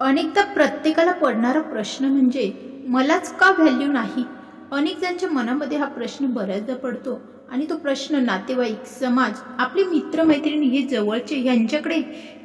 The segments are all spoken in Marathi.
अनेकदा प्रत्येकाला पडणारा प्रश्न म्हणजे मलाच का व्हॅल्यू नाही? अनेक जणांच्या मनामध्ये हा प्रश्न बऱ्याचदा पडतो आणि तो प्रश्न नातेवाईक समाज आपले मित्रमैत्रिणी हे जवळचे यांच्याकडे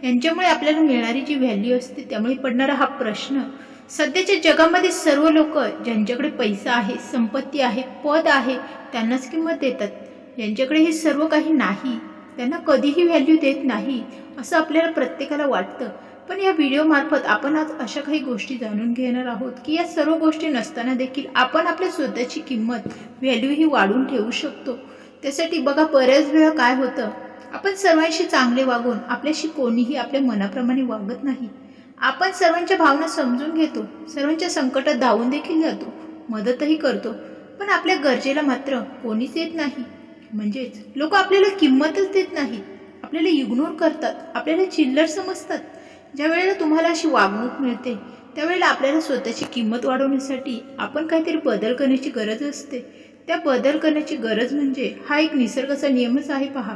यांच्यामुळे आपल्याला मिळणारी जी व्हॅल्यू असते त्यामुळे पडणारा हा प्रश्न. सध्याच्या जगामध्ये सर्व लोक ज्यांच्याकडे पैसा आहे संपत्ती आहे पद आहे त्यांनाच किंमत देतात. ज्यांच्याकडे हे सर्व काही नाही. त्यांना कधीही व्हॅल्यू देत नाही असं आपल्याला प्रत्येकाला वाटतं. पण या व्हिडिओमार्फत आपण आज अशा काही गोष्टी जाणून घेणार आहोत की या सर्व गोष्टी नसताना देखील आपण आपल्या स्वतःची किंमत व्हॅल्यू ही वाढून ठेवू शकतो. त्यासाठी बघा बऱ्याच वेळा काय होतं आपण सर्वांशी चांगले वागून आपल्याशी कोणीही आपल्या मनाप्रमाणे वागत नाही. आपण सर्वांच्या भावना समजून घेतो सर्वांच्या संकटात धावून देखील जातो मदतही करतो पण आपल्या गरजेला मात्र कोणीच येत नाही. म्हणजेच लोक आपल्याला किंमतच देत नाहीत. आपल्याला इग्नोर करतात आपल्याला चिल्लर समजतात. ज्या वेळेला तुम्हाला अशी वागणूक मिळते त्यावेळेला आपल्याला स्वतःची किंमत वाढवण्यासाठी आपण काहीतरी बदल करण्याची गरज असते. त्या बदल करण्याची गरज म्हणजे हा एक निसर्गाचा नियमच आहे पहा.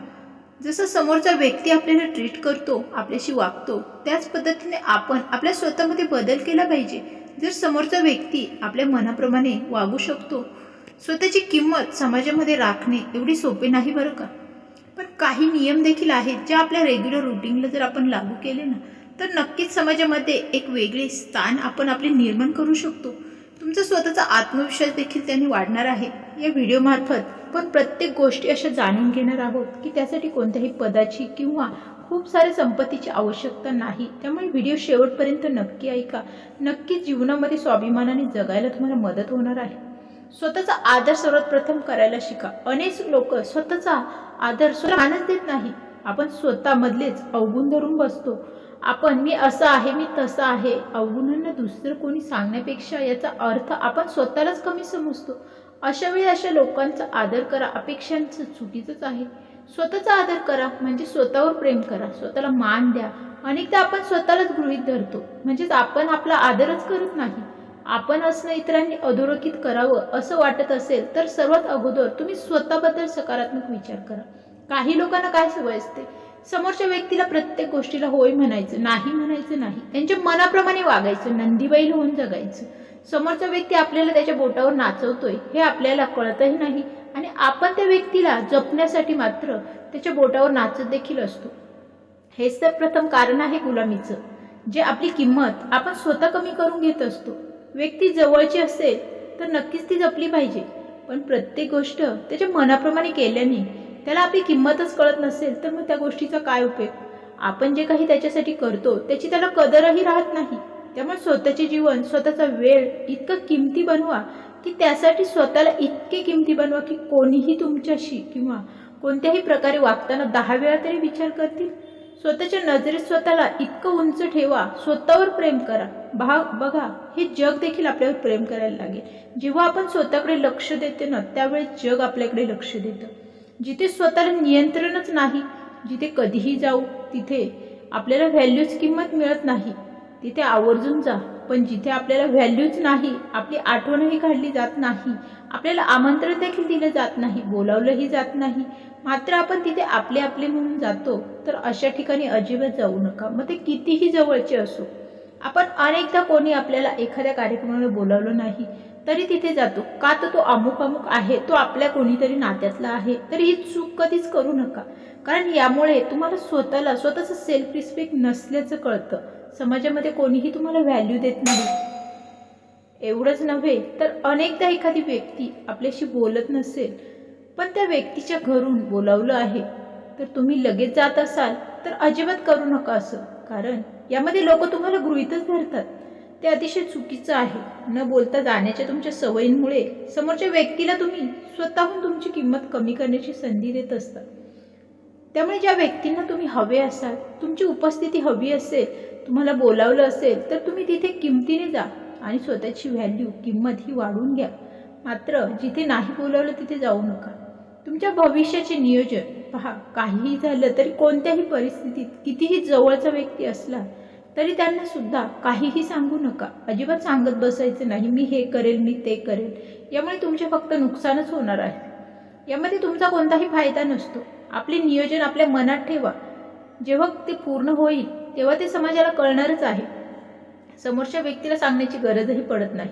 जसं समोरचा व्यक्ती आपल्याला ट्रीट करतो आपल्याशी वागतो त्याच पद्धतीने आपण आपल्या स्वतःमध्ये बदल केला पाहिजे. जर समोरचा व्यक्ती आपल्या मनाप्रमाणे वागू शकतो स्वतःची किंमत समाजामध्ये राखणे एवढी सोपे नाही बरं का? पण काही नियम देखील आहेत जे आपल्या रेग्युलर रुटीनला जर आपण लागू केले ना तर नक्कीच समाजामध्ये एक वेगळे स्थान आपण आपले निर्माण करू शकतो. तुमचा स्वतःचा आत्मविश्वास देखील त्याने वाढणार आहे. या व्हिडिओमार्फत पण प्रत्येक गोष्टी अशा जाणून घेणार आहोत की त्यासाठी कोणत्याही पदाची किंवा खूप साऱ्या संपत्तीची आवश्यकता नाही. त्यामुळे व्हिडिओ शेवटपर्यंत नक्की ऐका. नक्कीच जीवनामध्ये स्वाभिमानाने जगायला तुम्हाला मदत होणार आहे. स्वतःचा आदर सर्वात प्रथम करायला शिका. अनेक लोक स्वतःचा आदर स्वतःच देत नाही. आपण स्वतःमधलेच अवगुण धरून बसतो. आपण मी असं आहे मी तसं आहे. अवगुणांना दुसरं कोणी सांगण्यापेक्षा याचा अर्थ आपण स्वतःलाच कमी समजतो. अशा वेळी अशा लोकांचा आदर करा. अपेक्षांचं चुकीचंच आहे. स्वतःचा आदर करा. म्हणजे स्वतःवर प्रेम करा. स्वतःला मान द्या. अनेकदा आपण स्वतःलाच गृहीत धरतो. म्हणजेच आपण आपला आदरच करत नाही. आपण असणं इतरांनी अधोरेखित करावं असं वाटत असेल तर सर्वात अगोदर तुम्ही स्वतःबद्दल सकारात्मक विचार करा. काही लोकांना काय सवय असते? समोरच्या व्यक्तीला प्रत्येक गोष्टीला होय म्हणायचं नाही म्हणायचं नाही. त्यांच्या मनाप्रमाणे वागायचं नंदीबाईल होऊन जगायचं. समोरचा व्यक्ती आपल्याला त्याच्या बोटावर नाचवतोय हे आपल्याला कळतही नाही. आणि आपण त्या व्यक्तीला जपण्यासाठी मात्र त्याच्या बोटावर नाचत देखील असतो. हेच तर प्रथम कारण आहे गुलामीचं जे आपली किंमत आपण स्वतः कमी करून घेत असतो. व्यक्ती जवळची असेल तर नक्कीच ती जपली पाहिजे. पण प्रत्येक गोष्ट त्याच्या मनाप्रमाणे केल्याने त्याला आपली किंमतच कळत नसेल तर मग त्या गोष्टीचा काय उपयोग? आपण जे काही त्याच्यासाठी करतो त्याची त्याला कदरही राहत नाही. त्यामुळे स्वतःचे जीवन स्वतःचा वेळ इतकं किमती बनवा की त्यासाठी स्वतःला इतके किमती बनवा की कोणीही तुमच्याशी किंवा कोणत्याही प्रकारे वागताना दहा वेळा तरी विचार करतील. स्वतःच्या नजरेत स्वतःला इतकं उंच ठेवा स्वतःवर प्रेम करा. भाग बघा हे जग देखील आपल्यावर प्रेम करायला लागेल. जेव्हा आपण स्वतःकडे लक्ष देते ना त्यावेळेस जग आपल्याकडे लक्ष देतं. जिथे स्वतःला नियंत्रणच नाही जिथे कधीही जाऊ तिथे आपल्याला व्हॅल्यूच किंमत मिळत नाही. तिथे आवर्जून जा पण जिथे आपल्याला व्हॅल्यूच नाही आपली आठवणही काढली जात नाही आपल्याला आमंत्रण देखील दिलं जात नाही बोलावलंही जात नाही. मात्र आपण तिथे आपले आपले म्हणून जातो तर अशा ठिकाणी अजिबात जाऊ नका. मग ते कितीही जवळचे असो आपण अनेकदा कोणी आपल्याला एखाद्या कार्यक्रमाला बोलावलं नाही तरी तिथे जातो. का तर तो अमुक अमुक आहे तो आपल्या कोणीतरी नात्यातला आहे. तरी ही चूक कधीच करू नका. कारण यामुळे तुम्हाला स्वतःला स्वतःचं सेल्फ रिस्पेक्ट नसल्याचं कळतं. समाजामध्ये कोणीही तुम्हाला व्हॅल्यू देत नाही. एवढंच नव्हे तर अनेकदा एखादी व्यक्ती आपल्याशी बोलत नसेल पण त्या व्यक्तीच्या घरून बोलावलं आहे तर तुम्ही लगेच जात असाल तर अजिबात करू नका असं. कारण यामध्ये लोक तुम्हाला गृहितच धरतात. ते अतिशय चुकीचं आहे. न बोलता जाण्याच्या तुमच्या सवयींमुळे समोरच्या व्यक्तीला तुम्ही स्वतःहून तुमची किंमत कमी करण्याची संधी देत असता. त्यामुळे ज्या व्यक्तींना तुम्ही हवे असाल तुमची उपस्थिती हवी असेल तुम्हाला बोलावलं असेल तर तुम्ही तिथे किमतीने जा आणि स्वतःची व्हॅल्यू किंमत ही वाढवून घ्या. मात्र जिथे नाही बोलावलं तिथे जाऊ नका. तुमच्या भविष्याचे नियोजन पहा काहीही झालं तरी कोणत्याही परिस्थितीत कितीही जवळचा व्यक्ती असला तरी त्यांना सुद्धा काहीही सांगू नका. अजिबात सांगत बसायचं नाही मी हे करेल मी ते करेल. यामुळे तुमचे फक्त नुकसानच होणार आहे. यामध्ये तुमचा कोणताही फायदा नसतो. आपले नियोजन आपल्या मनात ठेवा. जेव्हा ते पूर्ण होईल तेव्हा ते समाजाला कळणारच आहे. समोरच्या व्यक्तीला सांगण्याची गरजही पडत नाही.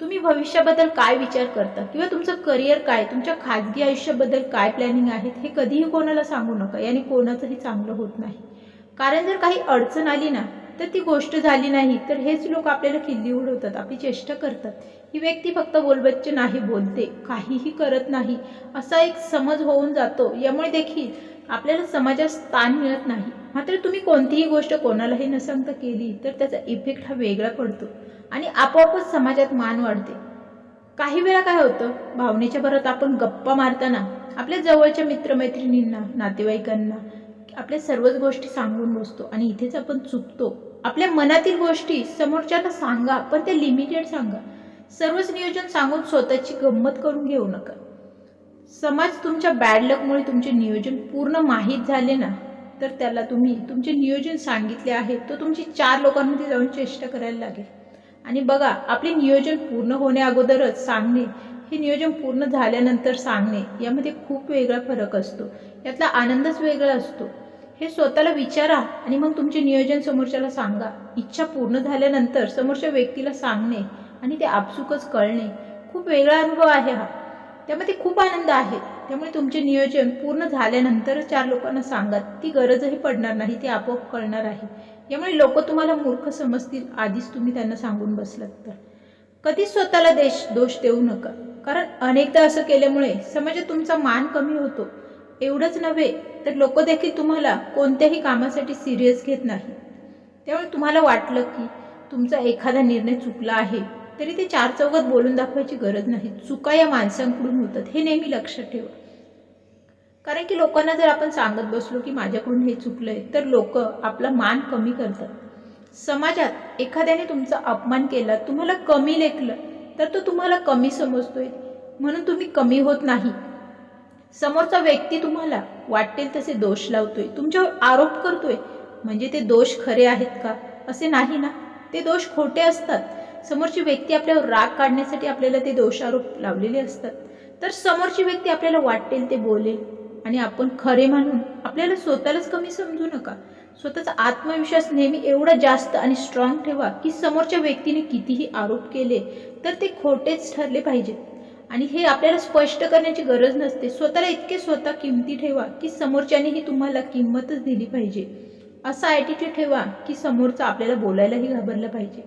तुम्ही भविष्याबद्दल काय विचार करता? किंवा तुमचं करिअर काय? तुमच्या खाजगी आयुष्याबद्दल काय प्लॅनिंग आहेत? हे कधीही कोणाला सांगू नका. याने कोणाचंही चांगलं होत नाही. कारण जर काही अडचण आली ना तर ती गोष्ट झाली नाही तर हेच लोक आपल्याला खिल्ली उडवतात आपली चेष्टा करतात. ही व्यक्ती फक्त बोलबच्चे नाही बोलते काहीही करत नाही. असा एक समज होऊन जातो. यामुळे देखील आपल्याला समाजात स्थान मिळत नाही. मात्र तुम्ही कोणतीही गोष्ट कोणालाही न सांगता केली तर त्याचा इफेक्ट हा वेगळा पडतो आणि आपोआपच समाजात मान वाढते. काही वेळा काय होतं भावनेच्या भरात आपण गप्पा मारताना आपल्या जवळच्या मित्रमैत्रिणींना नातेवाईकांना आपल्या सर्वच गोष्टी सांगून बसतो आणि इथेच आपण चुकतो. आपल्या मनातील गोष्टी समोरच्याला सांगा पण ते लिमिटेड सांगा. सर्वच नियोजन सांगून स्वतःची गंमत करून घेऊ नका. समाज तुमच्या बॅड लकमुळे तुमचे नियोजन पूर्ण माहीत झाले ना तर त्याला तुम्ही तुमचे नियोजन सांगितले आहे तो तुमची चार लोकांमध्ये जाऊन चेष्टा करायला लागेल. आणि बघा आपले नियोजन पूर्ण होण्या अगोदरच सांगणे हे नियोजन पूर्ण झाल्यानंतर सांगणे यामध्ये खूप वेगळा फरक असतो. यातला आनंदच वेगळा असतो. हे स्वतःला विचारा आणि मग तुमचे नियोजन समोरच्याला सांगा. इच्छा पूर्ण झाल्यानंतर समोरच्या व्यक्तीला सांगणे आणि ते आपसुकच कळणे. खूप वेगळा अनुभव आहे हा. त्यामध्ये खूप आनंद आहे. त्यामुळे तुमचे नियोजन पूर्ण झाल्यानंतर चार लोकांना सांगा. ती गरजही पडणार नाही ती आपोआप कळणार आहे. यामुळे लोक तुम्हाला मूर्ख समजतील आधीच तुम्ही त्यांना सांगून बसलात तर. कधीच स्वतःला देश दोष देऊ नका. कारण अनेकदा असं केल्यामुळे समाजात तुमचा मान कमी होतो. एवढंच नव्हे तर लोक देखील तुम्हाला कोणत्याही कामासाठी सिरियस घेत नाही. त्यामुळे तुम्हाला वाटलं की तुमचा एखादा निर्णय चुकला आहे तरी ते चार चौघात बोलून दाखवायची गरज नाही. चुका या माणसांकडून होतात हे नेहमी लक्षात ठेवा. कारण की लोकांना जर आपण सांगत बसलो की माझ्याकडून हे चुकलंय तर लोक आपला मान कमी करतात. समाजात एखाद्याने तुमचा अपमान केला तुम्हाला कमी लेखलं तर तो तुम्हाला कमी समजतोय. म्हणून तुम्ही कमी होत नाही. समोरचा व्यक्ती तुम्हाला वाटेल तसे दोष लावतोय. तुमच्यावर आरोप करतोय. म्हणजे ते दोष खरे आहेत का? असे नाही ना? ते दोष खोटे असतात. समोरची व्यक्ती आपल्यावर राग काढण्यासाठी आपल्याला ते दोष आरोप लावलेले असतात. तर समोरची व्यक्ती आपल्याला वाटेल ते बोलेल. आणि आपण खरे मानून आपल्याला स्वतःलाच कमी समजू नका. स्वतःचा आत्मविश्वास नेहमी एवढा जास्त आणि स्ट्रॉंग ठेवा की समोरच्या व्यक्तीने कितीही आरोप केले तर ते खोटेच ठरले पाहिजेत. आणि हे आपल्याला स्पष्ट करण्याची गरज नसते. स्वतःला इतके स्वतः किमती ठेवा की समोरच्यानेही तुम्हाला किंमतच दिली पाहिजे. असा ॲटिट्यूड ठेवा की समोरचा आपल्याला बोलायलाही घाबरलं पाहिजे.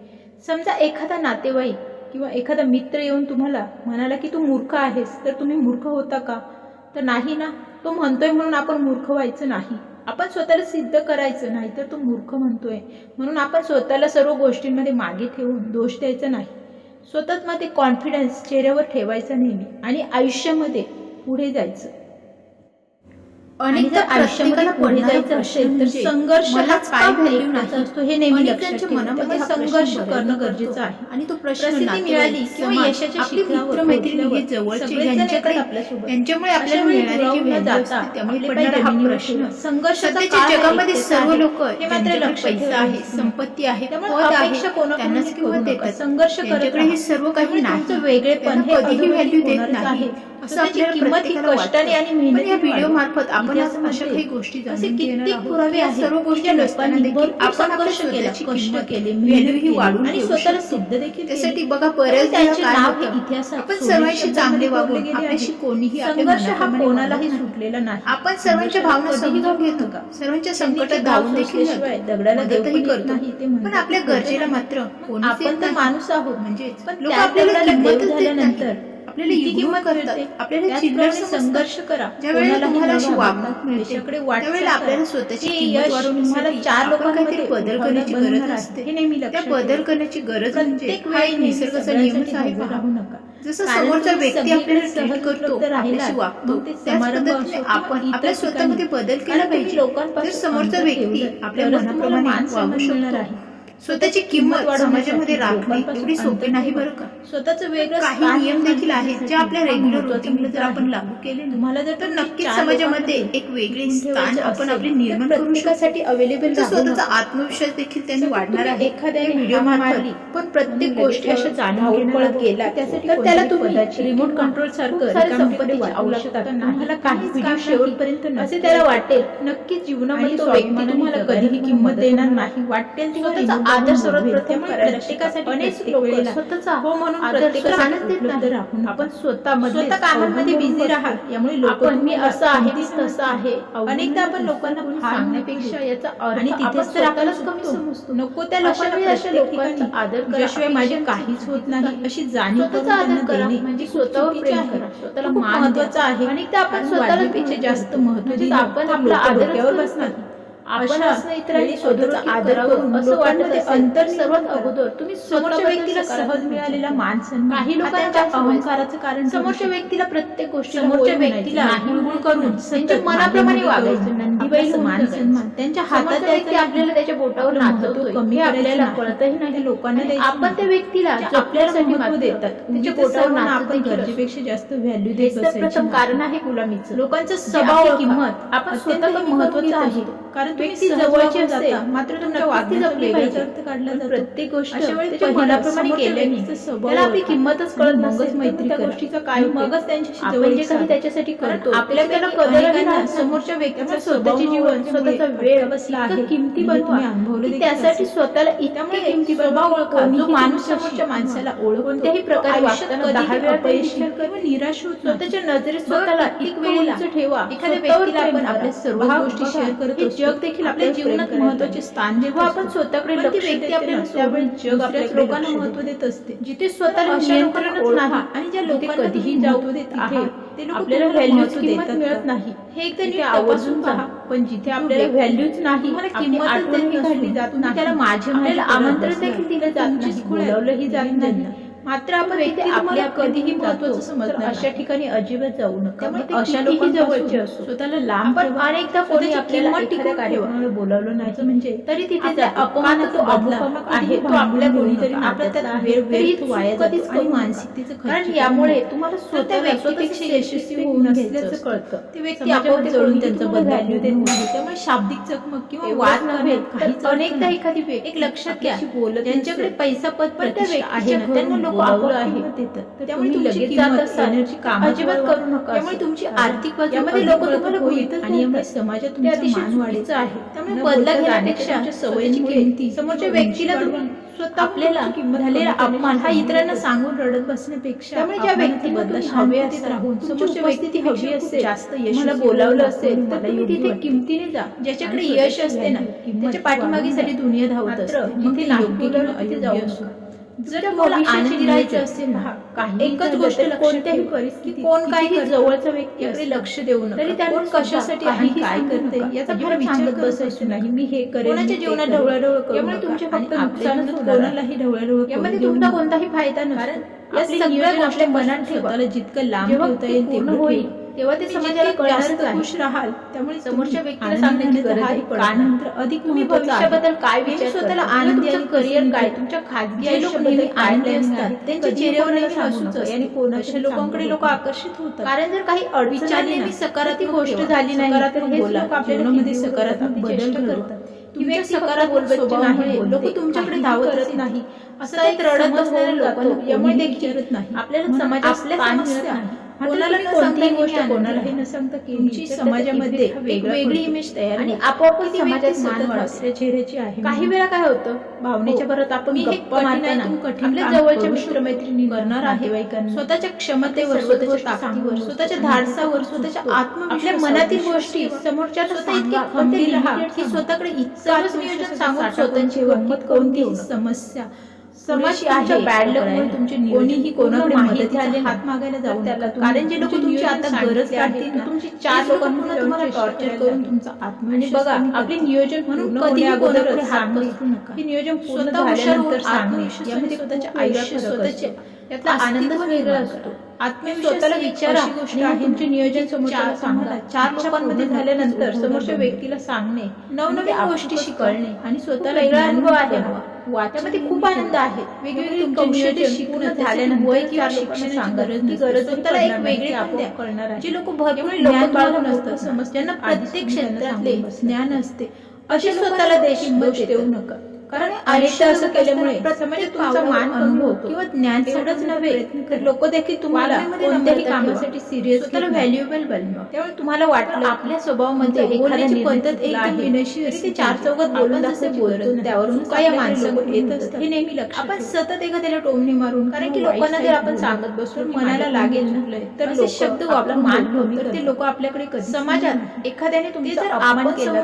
समजा एखादा नातेवाईक किंवा एखादा मित्र येऊन तुम्हाला म्हणाला की तू मूर्ख आहेस तर तुम्ही मूर्ख होता का? तर नाही ना. तो म्हणतोय म्हणून आपण मूर्ख व्हायचं नाही. आपण स्वतःला सिद्ध करायचं नाही तर तो मूर्ख म्हणतोय. म्हणून आपण स्वतःला सर्व गोष्टींमध्ये मागे ठेवून दोष द्यायचा नाही. स्वतःच मध्ये कॉन्फिडन्स चेहऱ्यावर ठेवायचा नेहमी आणि आयुष्यामध्ये पुढे जायचं. अनेकदा आयुष्यामध्ये पुढे जायचं असेल तर संघर्ष हा मलाच काय व्हॅल्यू नाही. असतो हे नेहमी लक्षात ठेवा. मनामध्ये संघर्ष करणं. गरजेचं आहे आणि तो प्रसिद्धी मिळाली किंवा यशाच्या शिखरावर जवळचे आपल्यासोबत. यांच्यामुळे आपल्याला मिळणारी जाता त्यामुळे पडणारा हा प्रश्न. संघर्षाचा जगामध्ये सर्व. लोक हे मात्र ठेवा. आहे संपत्ती आहे त्यामुळे अपेक्षा कोणाकडूनच किंमत नका. देतात संघर्ष करत. हे सर्व काही नाही वेगळेपण हे कधीही व्हॅल्यू देत नाही. असं आपल्याला किंमत ही कष्टाने. आणि व्हिडिओ. मार्फत आपण आज अशा काही गोष्टी असे कित्येक पुरावे की सर्व की गोष्टी नसताना देखील आपण आपल्या स्वतःची कष्ट केले, मेहनत ही वाढवून आणि स्वतःला. सिद्ध देखील. त्यासाठी बघा त्यांचे नाव इतिहासात आपण सर्वांशी चांगले वागून आपल्याशी. कोणीही संघर्ष हा कोणालाही. सुटलेला नाही आपण सर्वांच्या भावना समजून घेतो नका. सर्वांच्या संकटात धावून देखील. दगडाला देव मदतही पण येत करतो पण. आपल्या गरजेला मात्र आपण तर. माणूस आहोत म्हणजेच पण लोक आपल्याला किंमतच देत झाल्यानंतर. आपल्याला किंमत करतात चिल्लर. संघर्ष करा ज्यावेळेला तुम्हाला अशी वागणूक मिळते त्यावेळेला. आपल्याला स्वतःची किंमत तुम्हाला चार लोकांमध्ये बदल करण्याची गरज. असते हे नेहमी त्या लक्षात बदल. करण्याची गरज म्हणजे हा एक निसर्गाचा नियमच आहे पहा. नका जसं समोरचा व्यक्ती आपल्याला ट्रीट करतो आपल्याशी वागतो त्याच पद्धतीने आपण आपल्या स्वतःमध्ये. बदल केला पाहिजे जर समोरचा व्यक्ती आपल्या मनाप्रमाणे मान वागू शकतो आहे. स्वतःची किंमत समाजामध्ये राखणे एवढी सोपी नाही. बरं का स्वतःचं वेगळं काही नियम देखील आहेत जे आपल्या रेग्युलर रुटीनमध्ये जर आपण. लागू केले तुम्हाला जर तर नक्कीच समाजामध्ये एक वेगळे स्थान आपण आपले निर्माण करू अवेलेबल स्वतःचा आत्मविश्वास देखील त्यांनी वाढणार आहे एखाद्याने व्हिडिओ मारली, पण प्रत्येक गोष्टी अशा जाणून पळत. गेला त्यासाठी त्याला तुम्ही रिमोट कंट्रोल सारखं खूप सारे रिकामी संपत्ती कडे वाढवू वाढवू शकतात शकतात. तुम्हाला आदर सर्वप्रथम हो, म्हणून प्रत्येकाला आपण लोक असं आहे तसं आहे. लोकांना तिथेच तर नको त्या लोकांना अशा लोकांचा माझे काहीच होत नाही अशी जाणीव स्वतःचा आदर करा म्हणजे स्वतःवर प्रेम करा. महत्वाचं आहे. अनेकदा आपण स्वतःला पेक्षा जास्त महत्त्वाचे आपण आपला आदर बसणार. आपणच नाही इतरांनी स्वतःचा आदर करून असं अंतर सर्वात अगोदर तुम्ही म्हणजे समोरच्या व्यक्तीला सहज मिळालेला मान काही लोकांच्या अहंकाराचं कारण समोरच्या व्यक्तीला प्रत्येक गोष्ट समोरच्या व्यक्तीला गुळगुळ करून त्यांच्या मनाप्रमाणे वागायचं नंदीबाई मान सन्मान त्यांच्या हातात व्यक्ती आपल्याला त्याच्या बोटावर नाचवतो कमी आपल्याला कळतही नाही. लोकांना आपण त्या व्यक्तीला जपल्यासाठी महत्त्व देतात त्याच्या बोटावर आपण गरजेपेक्षा जास्त व्हॅल्यू देत प्रथम कारण आहे गुलामीचं. लोकांचा स्वभाव किंमत आपण स्वतःला महत्वाचं आहे कारण व्यक्ती जवळची असते. मात्र तुमच्या वागणी जपली पाहिजे प्रत्येक गोष्ट पहिल्याप्रमाणे केल्याने आपली किंमतच कळत मगच मैत्री गोष्टीचा काय मगच त्यांच्याशी आपण जे काही त्याच्यासाठी करतो आपल्या कदर समोरच्या व्यक्तीचा स्वतःचे म्हणजे जीवन स्वतःचा वेळ बसला किमती म्हणजे बनवा. अनुभवली त्यासाठी स्वतःला इतकी किमती बनवा ओळखा. जो माणूस समोरच्या माणसाला ओळख कोणत्याही प्रकारे निराश होत स्वतःच्या नजरेत स्वतःला एक वेळेला ठेवा एखाद्या व्यक्तीला आपण आपल्या सर्व गोष्टी शेअर करत जग देखील आपल्या जीवनात महत्त्वाचे स्थान जेव्हा हो, आपण स्वतःकडे लक्ष व्यक्ती आपल्याला सोडून जग आपल्या लोकांना महत्त्व देत असते जिथे स्वतः आणि ज्या लोकांना कधीही जाऊ देत आहे ते लोक आपल्याला व्हॅल्यूज किंमत मिळत नाही. हे एकदा नीट आवर्जून पहा. पण जिथे आपल्याला व्हॅल्यूज नाही मला किंमत आठवण काढली जात नाही त्याला माझ्या आमंत्रण देखील दिलं जात नाही. जात नाही. मात्र आपण इथे आपल्या कधीही महत्वाचं समजणार अशा ठिकाणी अजिबात जाऊ नका. म्हणजे अशा लोकांनी असो. स्वतःला लांब अनेकदा कोणी आपल्याला कार्यक्रमाला बोलावलं नाही म्हणजे तरी तिथे अपमान आहे तो आपल्या कोणीतरी आपल्या त्यात वाया आणि मानसिकतेचं कारण यामुळे तुम्हाला स्वतः व्यक्तीपेक्षा यशस्वी होऊ नसल्याचं कळतं. व्यक्ती आपोआप जळून त्यामुळे शाब्दिक चकमक किंवा वाद नव्हे अनेकदा एखादी एक लक्षात घ्या बोलत त्यांच्याकडे पैसा पत पण आहे त्यांना लोक आर्थिक समाजात आहे. त्यामुळे सवयीची समोरच्या व्यक्तीला अपमान हा इतरांना सांगून रडत बसण्यापेक्षा त्यामुळे ज्या व्यक्ती समोरच्या व्यक्ती ती हवी असते जास्त यश बोलावलं असेल तर तिथे किमतीने जा. ज्याच्याकडे यश असते ना त्याच्या पाठीमागेसाठी दुनिया धावत असते. मग ते जाऊ नका जर तुम्हाला आनंद असेल एकच गोष्ट कोणत्याही परिस्थिती कोण काही जवळचा व्यक्ती लक्ष देऊ नका. तरी कशासाठी आणि काय करते याचा फार विचार नाही. मी हे करेन कोणाच्या जीवनात ढवळाढवळ करू फक्त कोणालाही ढवळाढवळ यामध्ये तुमचा कोणताही फायदा नाही या सगळ्या गोष्टी मनात ठेवायला जितकं लांब ठेवता येईल तेवढं होईल तेव्हा ते समाजाला खुश राहाल त्यामुळे समोरच्या व्यक्तीला सांगण्याची गरज आहे. अधिक तुम्ही भविष्याबद्दल काय विचार स्वतःला आनंदी करिअर काय? तुमच्या खाजगी आयुष्याबद्दल असतात. त्यांच्या चेहऱ्यावर आणि लोकांकडे लोक आकर्षित होत कारण जर काही अडचण सकारात्मक गोष्ट झाली नाही तर सकारात्मक बदल करतात. तुम्ही सकारात्मक स्वभावामुळे लोक तुमच्याकडे धावत नाही. असं एक रडत यामुळे देखील नाही. आपल्याला समाजामध्ये वेगळी इमेज तयार आणि आपोआप समाजात काही वेळा काय होतं? भावनेच्या हो. परत आपण कठीण जवळच्या मित्रमैत्रिणी करणार आहे. स्वतःच्या क्षमतेवर स्वतःच्या ताकदीवर स्वतःच्या धाडसावर स्वतःच्या मनातील गोष्टी समोरच्या स्वतः खंबीर स्वतःकडे इतकं नियोजन सांगून स्वतःची कोणतीही समस्या समाज तुमच्या बॅड तुमची कोणीही कोणाकडे हात मागायला जाऊ त्याला कारण जे लोक तुमची आता गरज काढतील तुमची चार लोकांना तुम्हाला टॉर्चर करून तुमचा आत्मविश्वास बघा नियोजन म्हणून कधी अगोदर हात नका. हे नियोजन झाल्यानंतर आत्मविश्वास यामध्ये स्वतःच्या आयुष्य स्वतःचे वेगळा असतो. स्वतःला विचारा गोष्ट तुमचे नियोजन समोरच्याला सांगता चार लोकांमध्ये झाल्यानंतर समोरच्या व्यक्तीला सांगणे नवनवीन गोष्टी शिकवणे आणि स्वतःला वेगळा अनुभव आहे मिळवा. हा. त्यामध्ये वाचन खूप आनंद. आहे वेगवेगळे तुमचे कौशल्य पूर्ण झाल्यानंतर किंवा शिक्षणाची गरज ती नसते. गरजही स्वतःला एक वेगळे ती पण आपोआप द्या. कळणार आहे जे लोक भरपूर ज्ञान नसतात समजतात. ज्यांना आधीच प्रत्येक त्यांना क्षेत्रातले. ज्ञान असते अशी स्वतःला देश देऊ. नका कारण आयुष्य असं केल्यामुळे प्रत्येक तुमचा मान अनुभव किंवा ज्ञान एवढंच नव्हे, तर तर लोक देखील तुम्हाला कोणत्याही. कामासाठी सिरियस स्वतःला व्हॅल्युएबल बनवा त्यामुळे तुम्हाला वाटलं आपल्या स्वभावामध्ये तुमचा एखादा बोलण्याची निर्णय पद्धत एकदम आहे. विनयशी तरी असली ते चार. चौघात बोलून जसं बोलतो, त्यावरून काय माणसाकडून येत होत असतात. हे नेहमी लक्षात आपण. सतत एखाद्याला टोमणी मारून कारण की लोकांना जर आपण सांगत बसलो तर मनाला लागेल तर शब्द आपला वापरून मान तर. ते लोक आपल्याकडे समाजात. एखाद्याने तुमचा जर आपण केला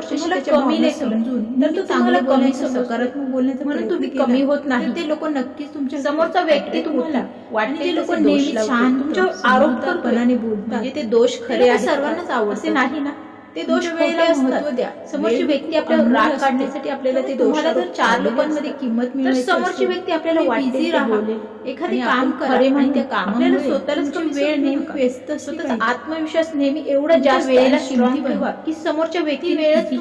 कमी समजून तर तो चांगलं कमी समजतो. सकारात्मक बोलण्याचा म्हणून तुम्ही कमी होत नाही. ते लोक नक्कीच तुमच्या समोरचा व्यक्ती तुम्हाला वाटते जे लोक नेहमी. शांत तुमच्यावर आरोप बोलतात. म्हणजे ते दोष खरे आहेत सर्वांनाच. असे नाही ना ते दोष वेळेला असतात द्या. समोरची व्यक्ती आपल्यावर अमूल्य राग. काढण्यासाठी आपल्याला ते तुम्हाला जर चार लोकांमध्ये किंमत मिळवायची समोरची व्यक्ती आपल्याला वाटते राहा. एखादी काम करा म्हणून त्या आपल्याला स्वतःलाच कमी वेळ नेहमी. व्यस्त स्वतःचा. आत्मविश्वास नेहमी एवढा जास्त वेळेला किमती बनवा. की समोरच्या व्यक्ती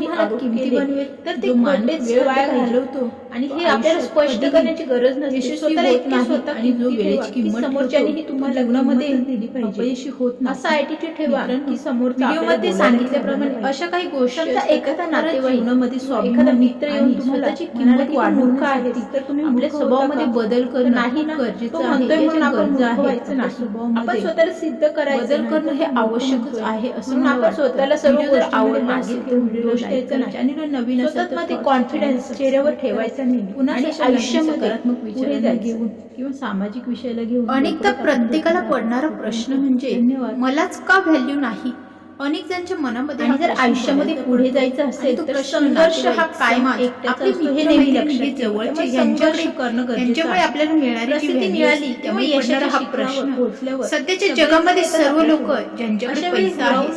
आरोप किमती बनवेल. तर ते वेळ वाया. घालवतो, आणि हे आपल्याला स्पष्ट करण्याची गरज नसते यशस्वी स्वतःला होत इतके नाही स्वतः आणि जो वेळेची की किंमत तुम्हाला लग्नामध्ये दिली पाहिजे. अपयशी होत असा ऍटिट्यूड ठेवा की समोरचा व्हिडिओमध्ये सांगितल्याप्रमाणे अशा काही गोष्टी एखादा खरंच नातेवाईक जीवनामध्ये किंवा स्वाभिमानी एखादा मित्र येऊन आणि तुम्हाला स्वतःची किंमत की मूर्ख वाढवण्यासाठी आहेस, तर तुम्ही आपल्या स्वभावामध्ये का? बदल करणं नाही ना गरजेचं आहे. आपण गरजा स्वतःला सिद्ध करायचं बदल. करणं हे आवश्यकच. आहे असं आपण. स्वतःला सर्व करा. नाही. चॅनलवर नवीन स्वतःमध्ये कॉन्फिडन्स चेहऱ्यावर ठेवायचा करा. नाही पुन्हा आणि आयुष्यामध्ये आयुष्यामध्ये सकारात्मक पुढे विचारांना जायचं. घेऊन किंवा सामाजिक विषयाला घेऊन अनेकदा प्रत्येकाला पडणारा. प्रश्न म्हणजे धन्यवाद. मलाच का व्हॅल्यू नाही अनेक जणांच्या मनामध्ये आणि हा जर प्रश्न आयुष्यामध्ये पुढे. जायचं आणि असेल तर प्रश्न संघर्ष हा नातेवाईक, कायम समाज, एकट्याचा आपले असतो हे नेहमी मैत्रिणी, लक्षात ठेवा. जवळचे त्यामुळे यांच्याकडे संघर्ष करणं गरजेचं यांच्यामुळे आहे. आपल्याला मिळणारी जी प्रसिद्धी value मिळाली असते, तेव्हा यशाचा हा प्रश्न पोहोचल्यावर सध्याच्या जगामध्ये सर्व लोक. ज्यांच्याकडे अशा वेळी पैसा आहे